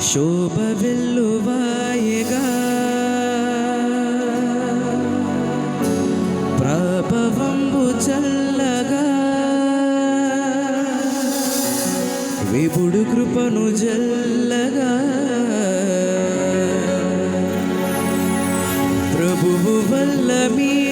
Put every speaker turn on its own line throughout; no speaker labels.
శోభ వెల్లువాయగా ప్రభవంబు చల్లగా. విపుడు కృపను జల్లగా. ప్రభువు వల్ల మీ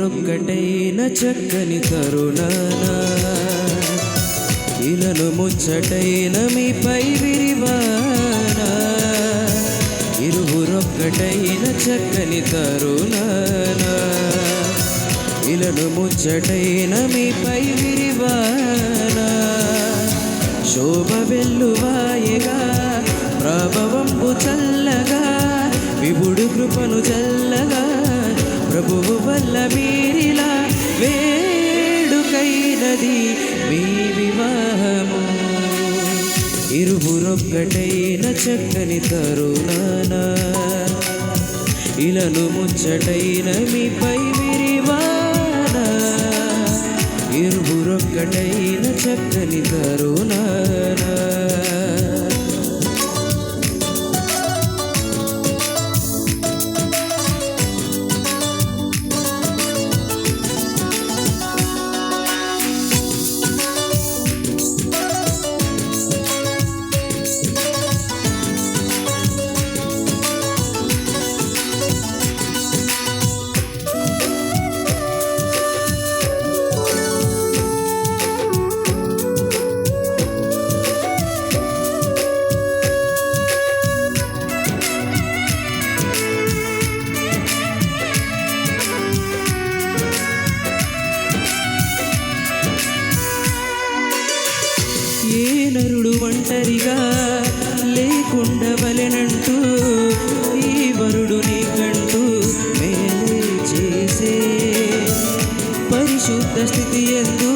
రొక్కటైన చక్కని కరుణాన. ఇలను ముచ్చటైన మీపై విరివానా. ఇరువురొక్కటైన చక్కని కరుణాన. ఇలను ముచ్చటైన మీపై విరివానా. శోభ వెల్లువాయగా ప్రభవంపు చల్లగా విభుడు కృపను చల్లగా ప్రభువు వల్ల మీరిలా వేడుకైనది మీ వివాహము. ఇరువురొక్కటైన చక్కని తరుణాన ఇలను ముచ్చటైన మీపై విరివానా. ఇరువురొక్కటైన చక్కని తరుణానా లేకుండా వలెనంటూ ఈ వరుడు నీకంటూ మేలే చేసే పరిశుద్ధ స్థితి ఎందు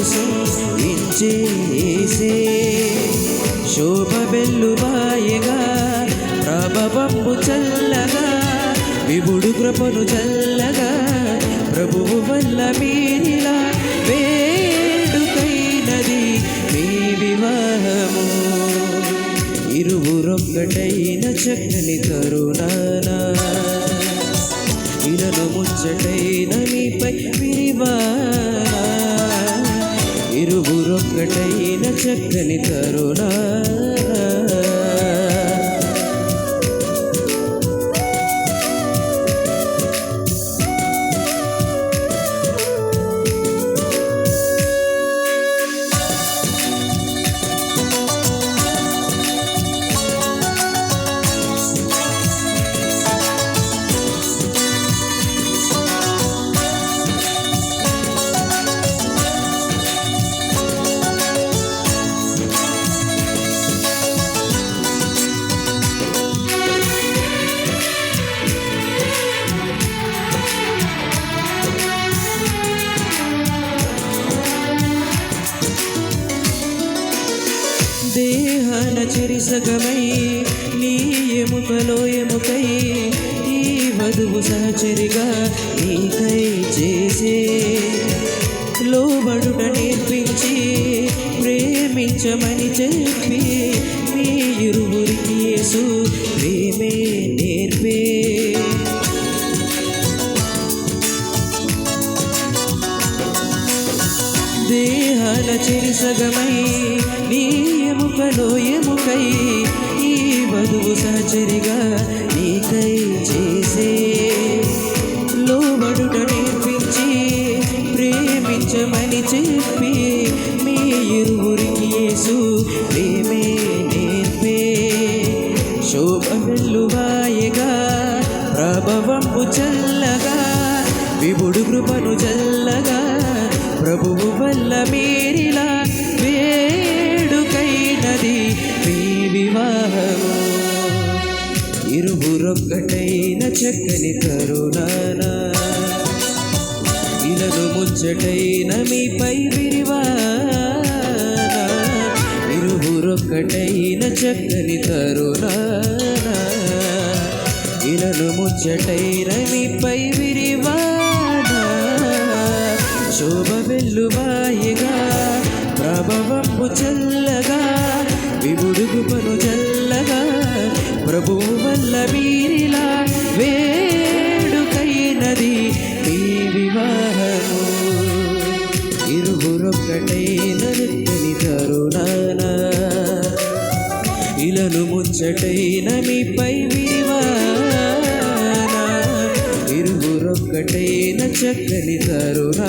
కోసం ఇచ్చేసే శోభ వెల్లువాయగా ప్రభవంబు చల్లగా విభుడు కృపను చల్లగా ప్రభువు వల్ల మీరిలా వేడుకైనది మీ వివాహము. ఇరువురొక్కటైన చక్కని కరుణానా ఇలను ముచ్చటైన మీపై విరివానా. ఇరువురొక్కటైన చక్కని తరుణ దేహాన చెరిసగమై నీ ఎముకలో ఎముకై ఈ వధువు సహచరిగా నీకై చేసే లోబడుట నేర్పించి ప్రేమించమని చెప్పి మీ ఇరువురికి యేసు ప్రేమే నేర్పే. దేహాల చెరిసగమై నీ ఎముకలో ఎముకై ఈ వధువు సహచరిగా నీకై చేసే. లోబడుట నేర్పించి ప్రేమించమని చెప్పి మీ ఇరువురికి యేసు ప్రేమే నేర్పే. శోభ వెల్లువాయగా ప్రభవంపు చల్లగా విభుడు కృపను చల్లగా ప్రభువు వల్ల మీరిలా వేడుకైనది మీ వివాహము. ఇరువురొక్కటైన చక్కని కరుణానా. ఇలను ముచ్చటైన మీపై విరివానా. ఇరువురొక్కటైన చక్కని కరుణానా. ఇలను ముచ్చటైన మీపై విరివానా శోభ వెల్లువాయిగా ప్రభవంపు చల్లగా వివుడుగు పను చల్లగా ప్రభువు వల్ల వీరిలా వేడుకైనది ఈ వివాహము. ఇరువురొక్కటైన రెక్కని తరుణానా ఇలను ముచ్చటైన మీపై వివాహ వెంకటేన చక్కని తరుణా